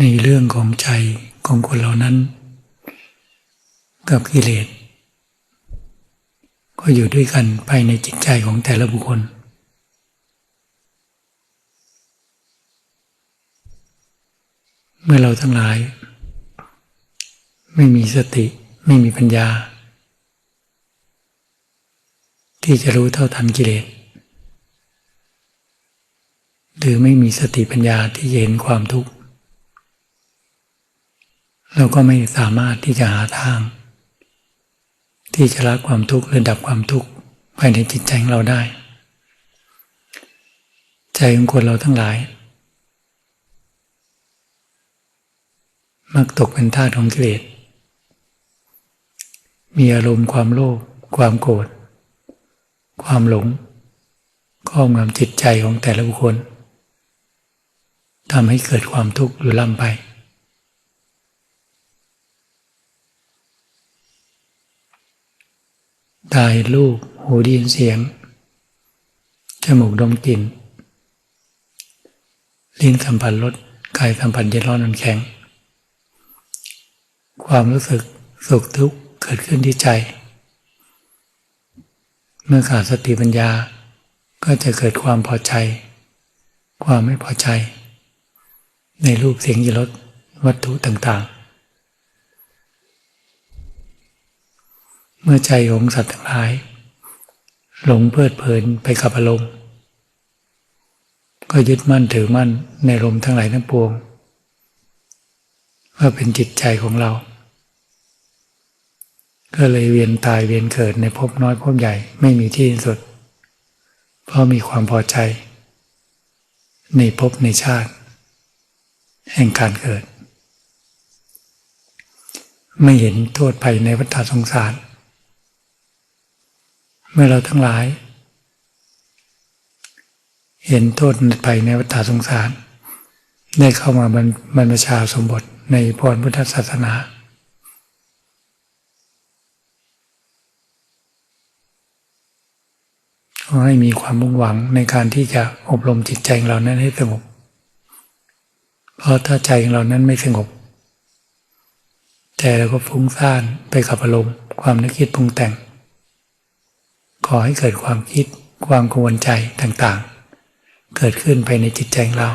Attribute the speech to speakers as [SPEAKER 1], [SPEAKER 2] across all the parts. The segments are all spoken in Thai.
[SPEAKER 1] ในเรื่องของใจของคนเหล่านั้น กับกิเลส ก็อยู่ด้วยกันภายในจิตใจของแต่ละบุคคล เมื่อเราทั้งหลาย ไม่มีสติไม่มีปัญญา ที่จะรู้เท่าทันกิเลสหรือไม่มีสติปัญญาที่เห็นความทุกข์ เราก็ไม่สามารถที่จะหาทาง ที่จะละความทุกข์หรือดับความทุกข์ภายในจิตใจของเราได้ ใจของคนเราทั้งหลาย มักตกเป็นทาสของกิเลสมีอารมณ์ความโลภความโกรธความหลงครอบงำจิตใจของแต่ละบุคคลทำให้เกิดความทุกข์หรือล่ำไป ตาเห็นรูปหูได้ยินเสียง จมูกดมกลิ่น ลิ้นสัมผัสรสกายสัมผัสเย็นร้อนนอนแข็ง ความรู้สึกสุขทุกข์เกิดขึ้นที่ใจ เมื่อขาดสติปัญญาก็จะเกิดความพอใจ ความไม่พอใจ ในรูปเสียงยิรสวัตถุต่างๆ เมื่อใจของสัตว์ทั้งหลาย หลงเพลิดเพลินไปกับอารมณ์ ก็ยึดมั่นถือมั่นในลมทั้งหลายทั้งปวง ว่าเป็นจิตใจของเรา ก็เลยเวียนตายเวียนเกิดในภพน้อยภพใหญ่ไม่มีที่สุด เพราะมีความพอใจ ในภพในชาติ แห่งการเกิด ไม่เห็นโทษภัยในวัฏสงสาร เมื่อเราทั้งหลาย เห็นโทษภัยในวัฏสงสาร ได้เข้ามาบรรบรรพชาสมบทในพรพุทธศาสนา ขอให้มีความมุ่งหวังในการที่จะอบรมจิตใจของเรานั้นให้สงบ เพราะถ้าใจของเรานั้นไม่สงบใจเราก็ฟุ้งซ่านไปกับอารมณ์ความนึกคิดปรุงแต่ง ขอให้เกิดความคิดความกังวลใจต่างๆ เกิดขึ้นภายในจิตใจของเรา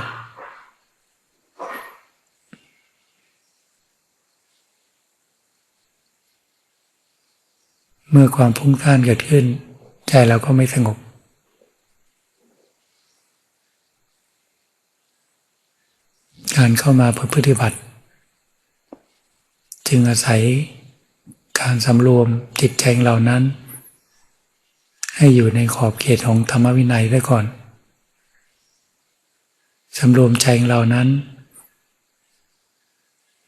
[SPEAKER 1] เมื่อความฟุ้งซ่านเกิดขึ้น ใจเราก็ไม่สงบ การเข้ามาเพื่อปฏิบัติ จึงอาศัยการสำรวมจิตใจของเรานั้น ให้อยู่ในขอบเขตของธรรมวินัยไว้ก่อนสำรวมใจของเรานั้น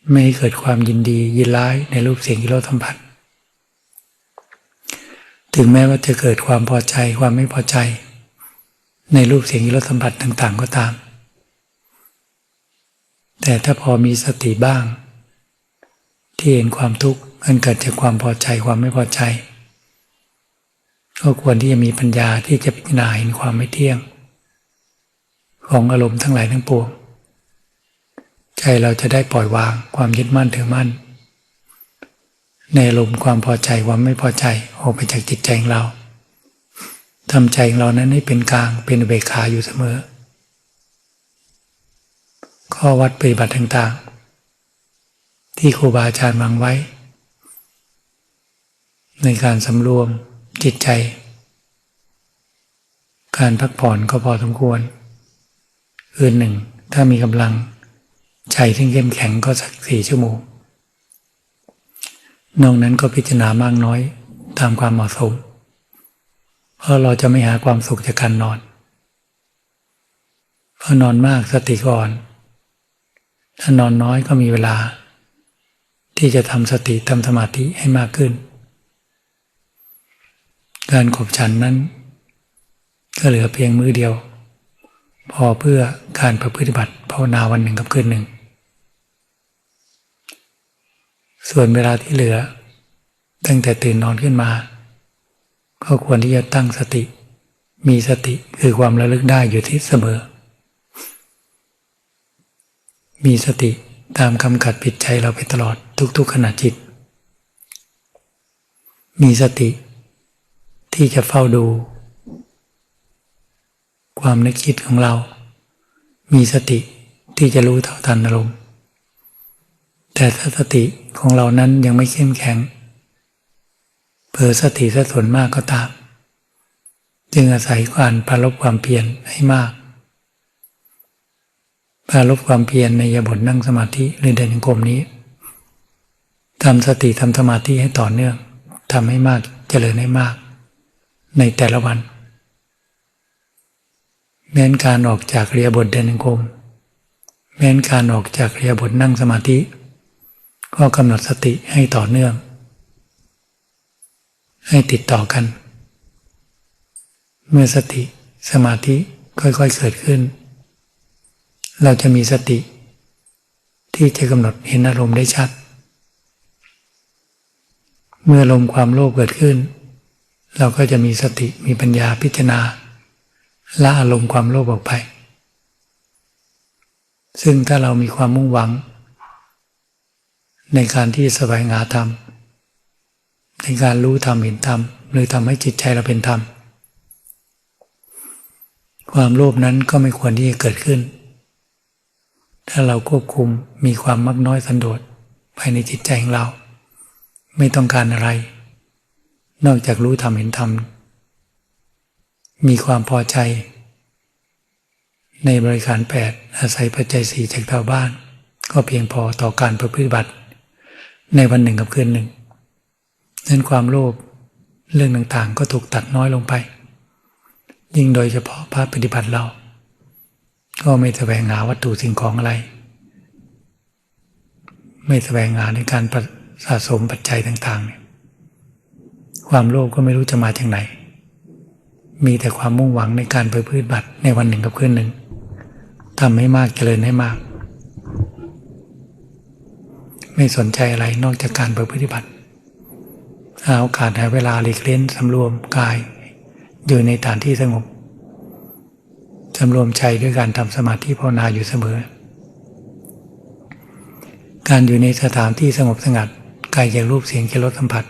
[SPEAKER 1] ไม่ให้เกิดความยินดียินร้ายในรูปเสียงที่เราสัมผัส ถึงแม้ว่าจะเกิดความพอใจความไม่พอใจ ในรูปเสียงที่เราสัมผัสต่าง ๆ ก็ตาม แต่ถ้าพอมีสติบ้าง ที่เห็นความทุกข์มันเกิดจากความพอใจความไม่พอใจ ก็ควรที่จะมีปัญญาที่จะพิจารณาเห็นความไม่เที่ยง ของอารมณ์ทั้งหลายทั้งปวง ใจเราจะได้ปล่อยวางความยึดมั่นถือมั่น ในอารมณ์ความพอใจความไม่พอใจออกไปจากจิตใจของเราทำใจของเรานั้นให้เป็นกลางเป็นเบกขาอยู่เสมอ ข้อวัดปฏิบัติต่างๆ ที่ครูบาอาจารย์วางไว้ ในการสำรวม จิตใจ การพักผ่อนก็พอสมควร คืนหนึ่ง ถ้ามีกำลัง ใจที่เข้มแข็งก็สักสี่ชั่วโมง นอกนั้นก็พิจารณามากน้อยตามความเหมาะสม เพราะเราจะไม่หาความสุขจากการนอน เพราะนอนมากสติก่อน ถ้านอนน้อยก็มีเวลา ที่จะทำสติทำสมาธิให้มากขึ้น การขบฉันนั้นก็เหลือเพียงมือเดียว พอเพื่อการประพฤติบัติภาวนาวันหนึ่งกับคืนหนึ่ง ส่วนเวลาที่เหลือ ตั้งแต่ตื่นนอนขึ้นมา ก็ควรที่จะตั้งสติ มีสติคือความระลึกได้อยู่ที่เสมอ มีสติตามคำขัดผิดใจเราไปตลอดทุกๆขณะจิต มีสติ ที่จะเฝ้าดู ความนึกคิดของเรา มีสติที่จะรู้เท่าทันอารมณ์แต่ถ้าสติของเรานั้นยังไม่เข้มแข็งเผลอสติสะสนมากก็ตาม จึงอาศัยการปรารบความเพียรให้มากปรารบความเพียรในยบทนั่งสมาธิหรือเดินกรมนี้ทำสติทำสมาธิให้ต่อเนื่องทำให้มากเจริญให้มาก ในแต่ละวันแม้นการออกจากเรียบทเดินกรมแม้นการออกจากเรียบทนั่งสมาธิ ก็กำหนดสติให้ต่อเนื่อง ให้ติดต่อกัน เมื่อสติสมาธิค่อยๆเกิดขึ้น เราจะมีสติ ที่จะกำหนดเห็นอารมณ์ได้ชัด เมื่อลมความโลภเกิดขึ้น เราก็จะมีสติมีปัญญาพิจารณาละอารมณ์ความโลภออกไป ซึ่งถ้าเรามีความมุ่งหวัง ในการที่แสวงาธรรม ในการรู้ธรรมเห็นธรรม หรือทำให้จิตใจเราเป็นธรรม ความโลภนั้นก็ไม่ควรที่จะเกิดขึ้น ถ้าเราควบคุมมีความมักน้อยสันโดษภายในจิตใจของเรา ไม่ต้องการอะไร นอกจากรู้ธรรมเห็นธรรม มีความพอใจ ในบริการแปดอาศัยปัจจัยสี่จากชาวบ้าน ก็เพียงพอต่อการประพฤติบัติ ในวันหนึ่งกับคืนหนึ่งนั้นความโลภเรื่องต่างๆ ก็ถูกตัดน้อยลงไป ยิ่งโดยเฉพาะพระปฏิบัติเรา ก็ไม่แสวงหาวัตถุสิ่งของอะไร ไม่แสวงหาในการสะสมปัจจัยต่างๆ ความโลภก็ไม่รู้จะมาจากไหน มีแต่ความมุ่งหวังในการไปพืชบัตรในวันหนึ่งกับคืนหนึ่งทำให้มากเจริญให้มาก ไม่สนใจอะไรนอกจากการไปปฏิบัติหาโอกาสหาเวลาหลีกเล่นสำรวมกาย อยู่ในฐานที่สงบสำรวมใจด้วยการทำสมาธิภาวนาอยู่เสมอ การอยู่ในสถานที่สงบสงัดกายจากรูปเสียงเกลรสสัมผัส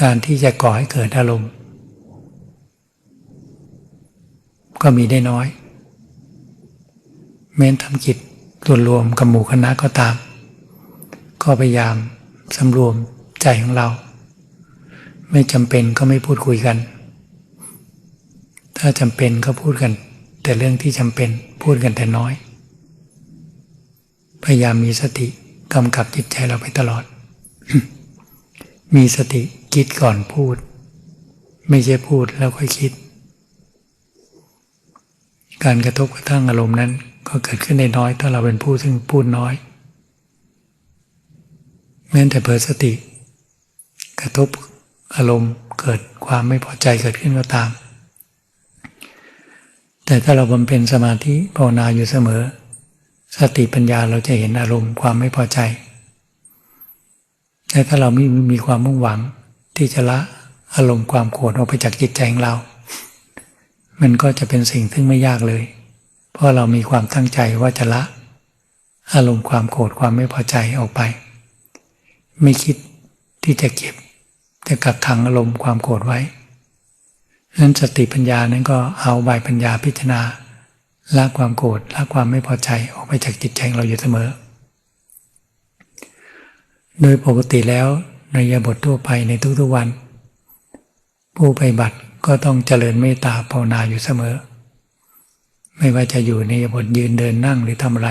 [SPEAKER 1] การที่จะก่อให้เกิดอารมณ์ ก็มีได้น้อย แม้นทำกิจส่วนรวมกับหมู่คณะก็ตาม ก็พยายามสำรวมใจของเรา ไม่จำเป็นก็ไม่พูดคุยกัน ถ้าจำเป็นก็พูดกัน แต่เรื่องที่จำเป็นพูดกันแต่น้อย พยายามมีสติกำกับจิตใจเราไปตลอด มีสติ คิดก่อนพูด ไม่ใช่พูดแล้วค่อยคิด การกระทบกระทั่งอารมณ์นั้น ก็เกิดขึ้นในน้อย ถ้าเราเป็นผู้ซึ่งพูดน้อยแม้แต่เผลอสติ กระทบอารมณ์เกิดความไม่พอใจเกิดขึ้นก็ตาม แต่ถ้าเราบำเพ็ญสมาธิภาวนาอยู่เสมอ สติปัญญาเราจะเห็นอารมณ์ความไม่พอใจ แต่ถ้าเราไม่มีความมุ่งหวัง ที่จะละอารมณ์ความโกรธออกไปจากจิตใจของเรา มันก็จะเป็นสิ่งที่ไม่ยากเลย เพราะเรามีความตั้งใจว่าจะละ อารมณ์ความโกรธความไม่พอใจออกไป ไม่คิดที่จะเก็บจะกักขังอารมณ์ความโกรธไว้นั้นสติปัญญานั้นก็เอาใบปัญญาพิจารณาละความโกรธละความไม่พอใจออกไปจากจิตใจเราอยู่เสมอ โดยปกติแล้ว ในยบททั่วไปในทุกๆวัน ผู้ไปบัติก็ต้องเจริญเมตตาภาวนาอยู่เสมอ ไม่ว่าจะอยู่ในยบทยืนเดินนั่งหรือทำอะไร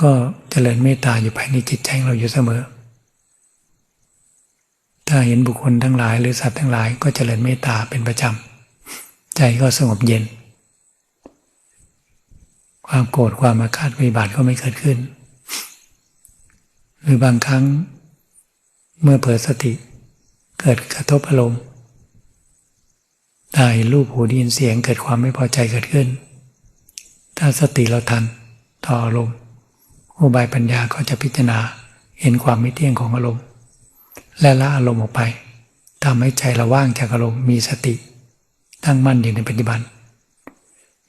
[SPEAKER 1] ก็เจริญเมตตาอยู่ภายในจิตใจเราอยู่เสมอ ถ้าเห็นบุคคลทั้งหลายหรือสัตว์ทั้งหลายก็เจริญเมตตาเป็นประจำใจก็สงบเย็น ความโกรธความอาฆาตวิบาทก็ไม่เกิดขึ้น หรือบางครั้ง เมื่อเผลอสติ เกิดกระทบอารมณ์ตาเห็นรูปหูได้ยินเสียงเกิดความไม่พอใจเกิดขึ้น ถ้าสติเราทันต่ออารมณ์อุบายปัญญาก็จะพิจารณาเห็นความไม่เที่ยงของอารมณ์ และละอารมณ์ออกไปทำให้ใจเราว่างจากอารมณ์มีสติ ตั้งมั่นอยู่ในปัจจุบัน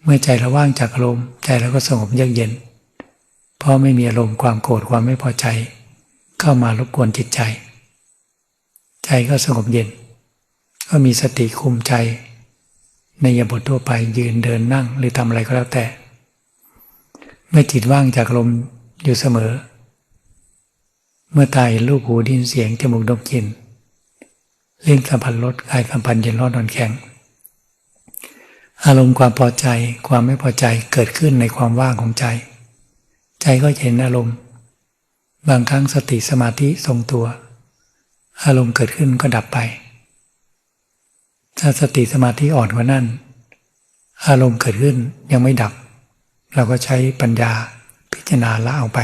[SPEAKER 1] เมื่อใจเราว่างจากอารมณ์ใจเราก็สงบเยือกเย็น เพราะไม่มีอารมณ์ความโกรธความไม่พอใจ เข้ามารบกวนจิตใจ ใจก็สงบเย็น ก็มีสติคุมใจ ในยบททั่วไปยืนเดินนั่งหรือทำอะไรก็แล้วแต่ เมื่อจิตว่างจากลมอยู่เสมอ เมื่อตายรูปหูดินเสียงจมูกดมกลิ่นเลิ้นสัมผัสรสกายสัมผัสเย็นร้อนนอนแข็ง อารมณ์ความพอใจความไม่พอใจเกิดขึ้นในความว่างของใจ ใจก็เห็นอารมณ์ บางครั้งสติสมาธิทรงตัว อารมณ์เกิดขึ้นก็ดับไป ถ้าสติสมาธิอ่อนกว่านั้น อารมณ์เกิดขึ้นยังไม่ดับ เราก็ใช้ปัญญาพิจารณาละออกไป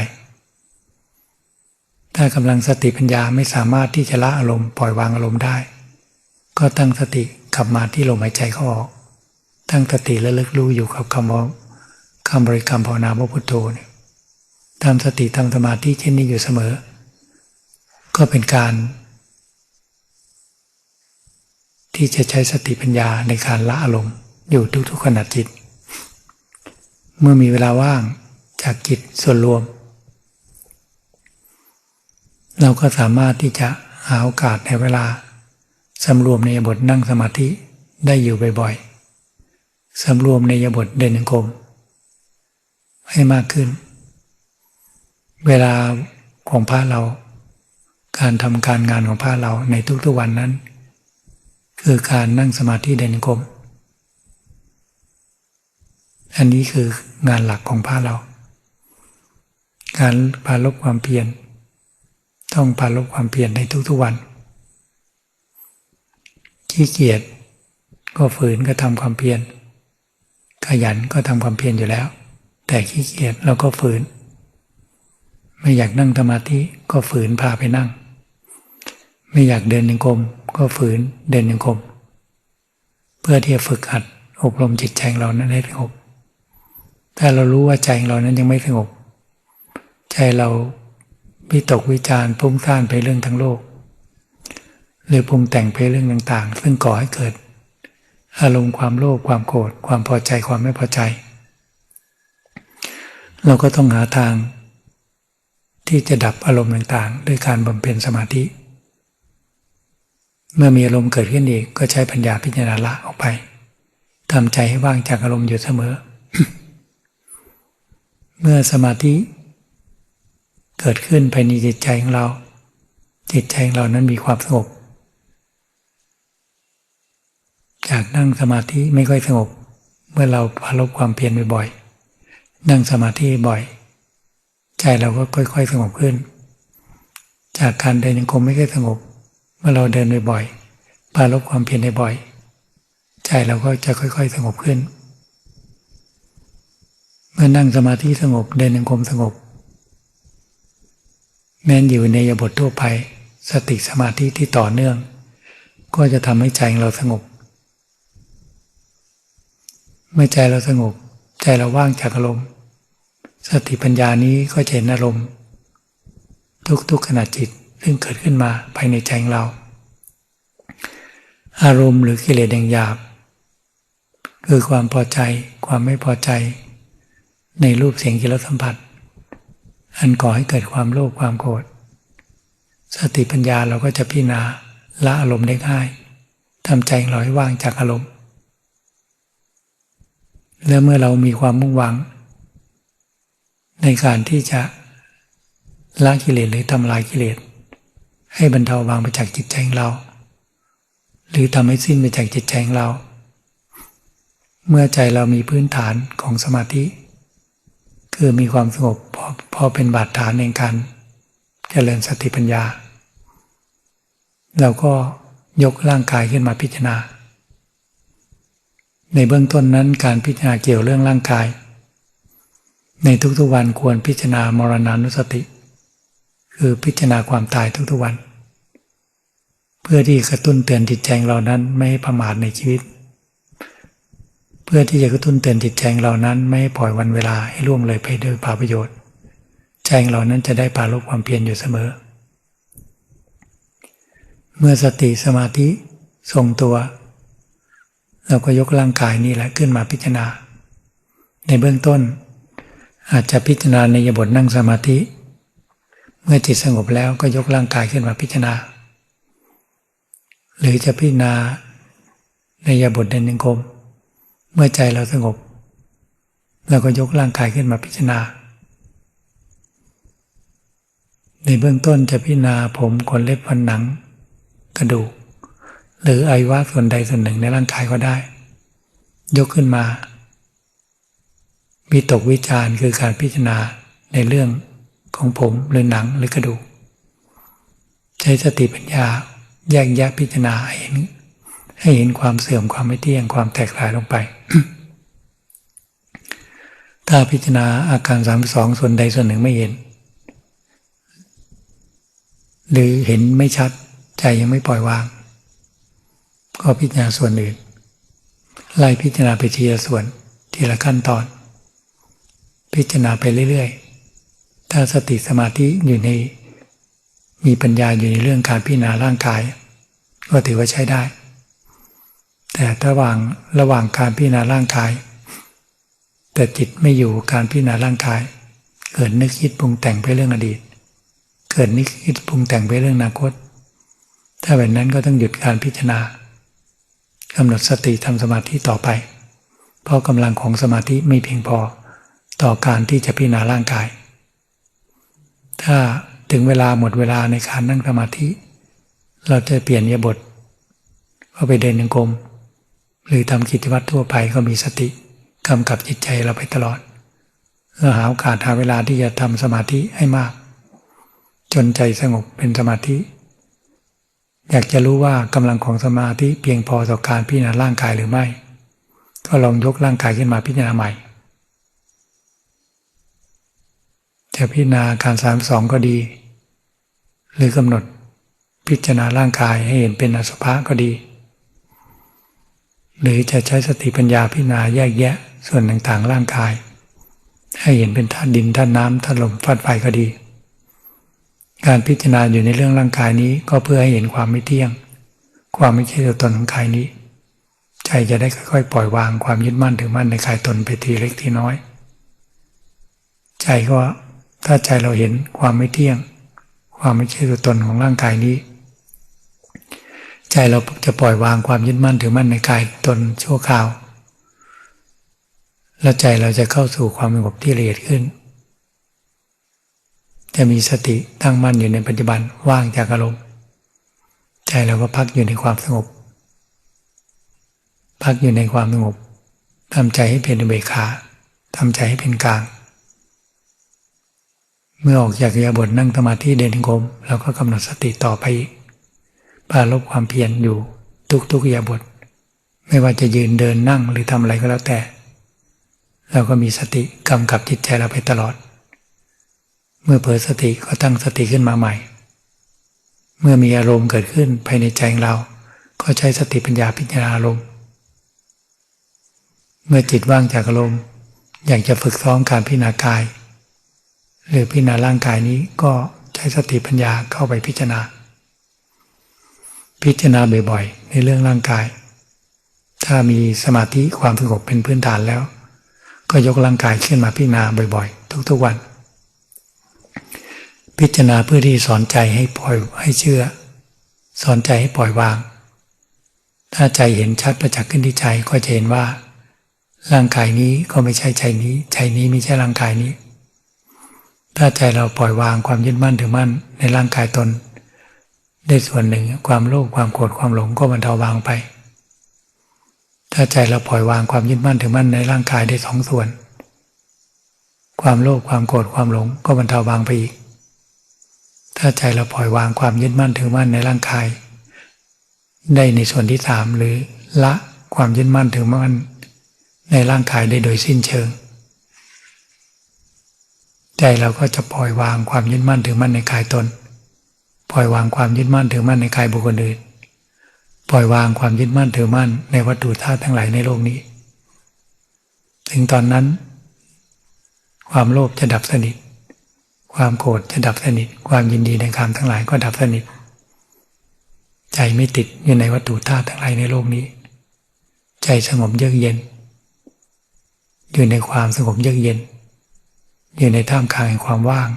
[SPEAKER 1] ถ้ากำลังสติปัญญาไม่สามารถที่จะละอารมณ์ปล่อยวางอารมณ์ได้ ก็ตั้งสติกลับมาที่ลมหายใจเข้าออก ตั้งสติและลึกรู้อยู่กับคำว่าคำบริกรรมภาวนาพระพุทโธเนี่ยทำสติทำสมาธิเช่นนี้อยู่เสมอ ก็เป็นการ ที่จะใช้สติปัญญาในการละอารมณ์อยู่ทุกๆขณะจิต เมื่อมีเวลาว่างจากจิตส่วนรวม เราก็สามารถที่จะหาโอกาสในเวลาสำรวมในบทนั่งสมาธิได้อยู่บ่อยๆสำรวมในยบทเดินกรมให้มากขึ้น เวลาของพระเรา การทำการงานของพระเราในทุกๆวันนั้น คือการนั่งสมาธิเดินกรมอันนี้คืองานหลักของพระเรา การพาลบความเพียร ต้องพาลบความเพียรในทุกๆวัน ขี้เกียจก็ฝืนก็ทำความเพียร ขยันก็ทำความเพียรอยู่แล้ว แต่ขี้เกียจเราก็ฝืน ไม่อยากนั่งสมาธิก็ฝืนพาไปนั่ง ไม่อยากเดินยังกรม ก็ฝืนเดินยังกรมเพื่อที่จะฝึกหัดอบรมจิตใจเรานั้นให้สงบถ้าเรารู้ว่าใจเรานั้นยังไม่สงบ ใจเราวิตกวิจารพุ่งซ่านไปเรื่องทั้งโลก หรือปรุงแต่งไปเรื่องต่างๆ ซึ่งก่อให้เกิด อารมณ์ความโลภความโกรธความพอใจความไม่พอใจ เราก็ต้องหาทางที่จะดับอารมณ์ต่างๆ ด้วยการบำเพ็ญสมาธิ เมื่อมีอารมณ์เกิดขึ้นอีกก็ใช้ปัญญาพิจารณาละออกไปทำใจให้ว่างจากอารมณ์อยู่เสมอ เมื่อสมาธิเกิดขึ้นภายในจิตใจของเรา จิตใจของเรานั้นมีความสงบ จากนั่งสมาธิไม่ค่อยสงบ เมื่อเราพารบความเพียรบ่อยๆนั่งสมาธิบ่อย ใจเราก็ค่อยๆสงบขึ้น จากการเดินยังคงไม่ค่อยสงบ มื่อเราเดินบ่อยๆพารบความเพียรบ่อยใจเราก็จะค่อยๆ สงบขึ้น เมื่อนั่งสมาธิสงบเดินยังคงสงบ แม้นอยู่ในยบททั่วไป สติสมาธิที่ต่อเนื่อง ก็จะทำให้ใจเราสงบ เมื่อใจเราสงบ ใจเราว่างจากอารมณ์ สติปัญญานี้ก็จะเห็นอารมณ์ ทุกๆขณะจิต ซึ่งเกิดขึ้นมาภายในใจของเรา อารมณ์หรือกิเลสอย่างหยาบ คือความพอใจความไม่พอใจ ในรูปเสียงกิรสัมผัส อันก่อให้เกิดความโลภความโกรธสติปัญญาเราก็จะพิจารณาละอารมณ์ได้ง่ายทำใจเราให้ว่างจากอารมณ์และเมื่อเรามีความมุ่งหวัง ในการที่จะละกิเลสหรือทำลายกิเลส ให้บรรเทาบางไปจากจิตใจของเรา หรือทำให้สิ้นไปจากจิตใจของเรา เมื่อใจเรามีพื้นฐานของสมาธิ คือมีความสงบพอพอเป็นบาดฐานในการเจริญสติปัญญา เราก็ยกร่างกายขึ้นมาพิจารณา ในเบื้องต้นนั้นการพิจารณาเกี่ยวเรื่องร่างกาย ในทุกๆวันควรพิจารณามรณานุสติ คือพิจารณาความตายทุกๆวัน เพื่อที่กระตุ้นเตือนจิตใจเรานั้นไม่ให้ประมาทในชีวิต เพื่อที่จะกระตุ้นเตือนจิตใจเรานั้นไม่ให้ปล่อยวันเวลาให้ล่วงเลยไปด้วยปาประโยชน์ ใจเรานั้นจะได้ปาลบความเพียรอยู่เสมอ เมื่อสติสมาธิทรงตัว เราก็ยกร่างกายนี่แหละขึ้นมาพิจารณา ในเบื้องต้น อาจจะพิจารณาในยบทนั่งสมาธิ เมื่อจิตสงบแล้วก็ยกร่างกายขึ้นมาพิจารณา หรือจะพิจารณาในยาบทเดินยังกรมเมื่อใจเราสงบเราก็ยกร่างกายขึ้นมาพิจารณา ในเบื้องต้นจะพิจารณาผมขนเล็บฟันหนัง กระดูก หรืออวัยวะส่วนใดส่วนหนึ่งในร่างกายก็ได้ ยกขึ้นมาวิตกวิจารคือการพิจารณาในเรื่องของผมหรือหนังหรือกระดูก ใช้สติปัญญา แยกแยะพิจารณาให้เห็นให้เห็นความเสื่อมความไม่เที่ยงความแตกลายลงไป ถ้าพิจารณาอาการสามสองส่วนใดส่วนหนึ่งไม่เห็น หรือเห็นไม่ชัดใจยังไม่ปล่อยวาง ก็พิจารณาส่วนอื่น ไล่พิจารณาไปทีละส่วนทีละขั้นตอน พิจารณาไปเรื่อยๆ ถ้าสติสมาธิอยู่ใน มีปัญญาอยู่ในเรื่องการพิจารณาร่างกาย ก็ถือว่าใช้ได้ แต่ระหว่างระหว่างการพิจารณาร่างกาย แต่จิตไม่อยู่การพิจารณาร่างกาย เกิดนึกคิดปรุงแต่งไปเรื่องอดีต เกิดนึกคิดปรุงแต่งไปเรื่องอนาคต ถ้าแบบนั้นก็ต้องหยุดการพิจารณากำหนดสติทำสมาธิต่อไป เพราะกำลังของสมาธิไม่เพียงพอต่อการที่จะพิจารณาร่างกาย ถ้า ถึงเวลาหมดเวลาในการนั่งสมาธิ เราจะเปลี่ยนยบทก็ไปเดินยังกรมหรือทำกิจวัตรทั่วไปก็มีสติกำกับจิตใจเราไปตลอดเพื่อหาโอกาสหาเวลาที่จะทำสมาธิให้มาก จนใจสงบเป็นสมาธิ อยากจะรู้ว่ากำลังของสมาธิเพียงพอต่อการพิจารณาร่างกายหรือไม่ ก็ลองยกร่างกายขึ้นมาพิจารณาใหม่จะพิจารณาการสามสองก็ดี หรือกำหนดพิจารณาร่างกายให้เห็นเป็นอสุภะก็ดี หรือจะใช้สติปัญญาพิจารณาแยกแยะส่วนต่างๆร่างกาย ให้เห็นเป็นธาตุดินธาตุน้ำธาตุลมธาตุไฟก็ดี การพิจารณาอยู่ในเรื่องร่างกายนี้ก็เพื่อให้เห็นความไม่เที่ยง ความไม่ใช่ตัวตนของกายนี้ ใจจะได้ค่อยๆ ปล่อยวางความยึดมั่นถือมั่นในกายตนไปทีเล็กทีน้อย ใจก็ถ้าใจเราเห็นความไม่เที่ยง ความไม่ใช่ตัวตนของร่างกายนี้ ใจเราจะปล่อยวางความยึดมั่นถือมั่นในกายตนชั่วคราว แล้วใจเราจะเข้าสู่ความสงบที่ละเอียดขึ้น จะมีสติตั้งมั่นอยู่ในปัจจุบันว่างจากอารมณ์ใจเราก็พักอยู่ในความสงบ พักอยู่ในความสงบทำใจให้เป็นอุเบกขาทำใจให้เป็นกลาง เมื่อออกจากยาบทนั่งสมาธิเดินกรมเราก็กำหนดสติต่อไปอีกปาลบความเพียรอยู่ทุกๆยาบท ไม่ว่าจะยืนเดินนั่งหรือทำอะไรก็แล้วแต่ เราก็มีสติกำกับจิตใจเราไปตลอด เมื่อเผลอสติก็ตั้งสติขึ้นมาใหม่ เมื่อมีอารมณ์เกิดขึ้นภายในใจเรา ก็ใช้สติปัญญาพิจารณาอารมณ์ เมื่อจิตว่างจากอารมณ์อยากจะฝึกซ้อมการพิจารณากาย หรือพิจารณาร่างกายนี้ก็ใช้สติปัญญาเข้าไปพิจารณา พิจารณาบ่อยๆ ในเรื่องร่างกาย ถ้ามีสมาธิความสงบเป็นพื้นฐานแล้ว ก็ยกร่างกายขึ้นมาพิจารณาบ่อยๆ ทุกๆวัน พิจารณาเพื่อที่สอนใจให้ปล่อยให้เชื่อ สอนใจให้ปล่อยวาง ถ้าใจเห็นชัดประจักษ์ขึ้นที่ใจก็จะเห็นว่า ร่างกายนี้ก็ไม่ใช่ใจนี้ ใจนี้ไม่ใช่ร่างกายนี้ ถ้าใจเราปล่อยวางความยึดมั่นถือมั่นในร่างกายตน ได้ส่วนหนึ่งความโลภความโกรธความหลงก็บรรเทาบางไป ถ้าใจเราปล่อยวางความยึดมั่นถือมั่นในร่างกายได้สองส่วน ความโลภความโกรธความหลงก็บรรเทาบางไปอีก ถ้าใจเราปล่อยวางความยึดมั่นถือมั่นในร่างกาย ได้ในส่วนที่สามหรือละความยึดมั่นถือมั่นในร่างกายได้โดยสิ้นเชิง ใจเราก็จะปล่อยวางความยึดมั่นถือมั่นในกายตน ปล่อยวางความยึดมั่นถือมั่นในกายบุคคลอื่น ปล่อยวางความยึดมั่นถือมั่นในวัตถุธาตุทั้งหลายในโลกนี้ ถึงตอนนั้น ความโลภจะดับสนิท ความโกรธจะดับสนิท ความยินดีในกามทั้งหลายก็ดับสนิท ใจไม่ติดอยู่ในวัตถุธาตุทั้งหลายในโลกนี้ ใจสงบเยือกเย็น อยู่ในความสงบเยือกเย็น อยู่ในท่ามกลางแห่งความว่าง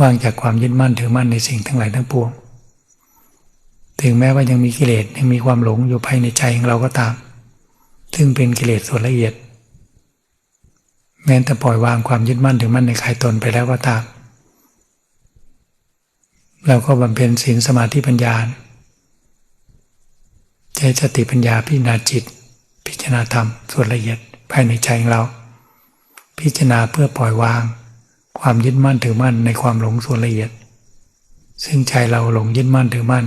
[SPEAKER 1] ว่างจากความยึดมั่นถือมั่นในสิ่งทั้งหลายทั้งปวง ถึงแม้ว่ายังมีกิเลสยังมีความหลงอยู่ภายในใจของเราก็ตาม ซึ่งเป็นกิเลสส่วนละเอียด แม้แต่ปล่อยวางความยึดมั่นถือมั่นในใครตนไปแล้วก็ตาม เราก็บำเพ็ญศีลสมาธิปัญญาใช้สติปัญญาพิจารณาจิต พิจารณาธรรมส่วนละเอียดภายในใจของเรา พิจารณาเพื่อปล่อยวาง ความยึดมั่นถือมั่นในความหลงส่วนละเอียด ซึ่งใจเราหลงยึดมั่นถือมั่น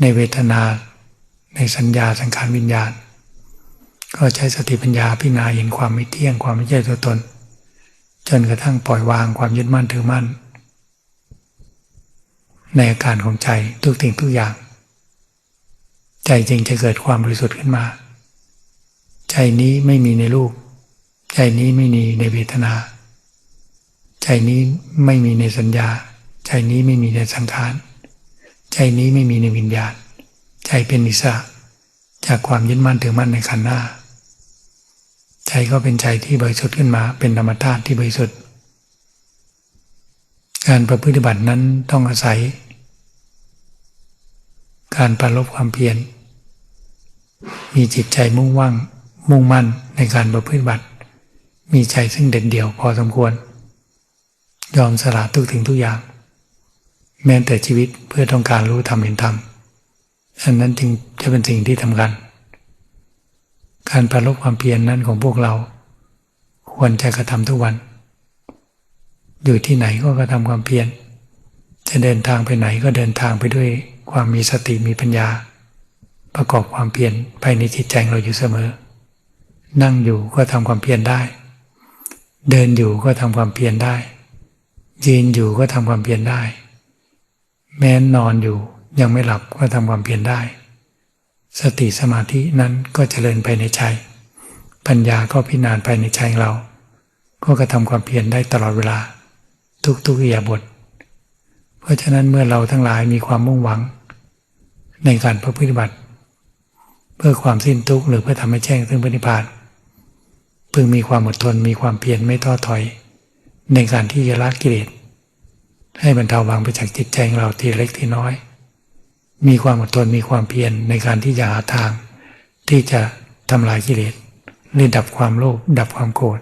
[SPEAKER 1] ในเวทนา ในสัญญาสังขารวิญญาณ ก็ใช้สติปัญญาพิจารณาเห็นความไม่เที่ยงความไม่ใช่ตัวตน จนกระทั่งปล่อยวางความยึดมั่นถือมั่น ในอาการของใจทุกสิ่งทุกอย่าง ใจจึงจะเกิดความบริสุทธิ์ขึ้นมา ใจนี้ไม่มีในรูป ใจนี้ไม่มีในเวทนา ใจนี้ไม่มีในสัญญา ใจนี้ไม่มีในสังขาร ใจนี้ไม่มีในวิญญาณ ใจเป็นอิสระจากความยึดมั่นถือมั่นในขันธ์หน้า ใจก็เป็นใจที่บริสุทธิ์ขึ้นมา เป็นธรรมธาตุที่บริสุทธิ์ การประพฤติบัตินั้นต้องอาศัย การประลบความเพียร มีจิตใจมุ่งว่างมุ่งมั่นในการประพฤติบัติ มีใจซึ่งเด่นเดี่ยวพอสมควร ยอมสละทุกถึงทุกอย่าง แม้แต่ชีวิตเพื่อต้องการรู้ธรรมเห็นธรรมอันนั้นจึงจะเป็นสิ่งที่ทำกัน การประลบความเพียรนนั้นของพวกเรา ควรจะกระทำทุกวัน อยู่ที่ไหนก็กระทำความเพียรจะเดินทางไปไหนก็เดินทางไปด้วยความมีสติมีปัญญา ประกอบความเพียรภายในจิตใจเราอยู่เสมอ นั่งอยู่ก็ทำความเพียรได้ เดินอยู่ก็ทำความเพียรได้ ยืนอยู่ก็ทำความเพียรได้ แม้นนอนอยู่ยังไม่หลับก็ทำความเพียรได้ สติสมาธินั้นก็เจริญภายในใจ ปัญญาก็พิจารณาภายในใจเรา ก็กระทำความเพียรได้ตลอดเวลา ทุกๆอิยาบท เพราะฉะนั้นเมื่อเราทั้งหลายมีความมุ่งหวัง ในการประพฤติบัติ เพื่อความสิ้นทุกข์หรือเพื่อทำให้แจ้งซึ่งปฏิพาน พึงมีความอดทนมีความเพียรไม่ท้อถอย ในการที่จะละกิเลสให้บรรเทาบางไปจากจิตใจของเราทีเล็กทีน้อย มีความอดทนมีความเพียรในการที่จะหาทาง ที่จะทำลายกิเลสหรือดับความโลภดับความโกรธ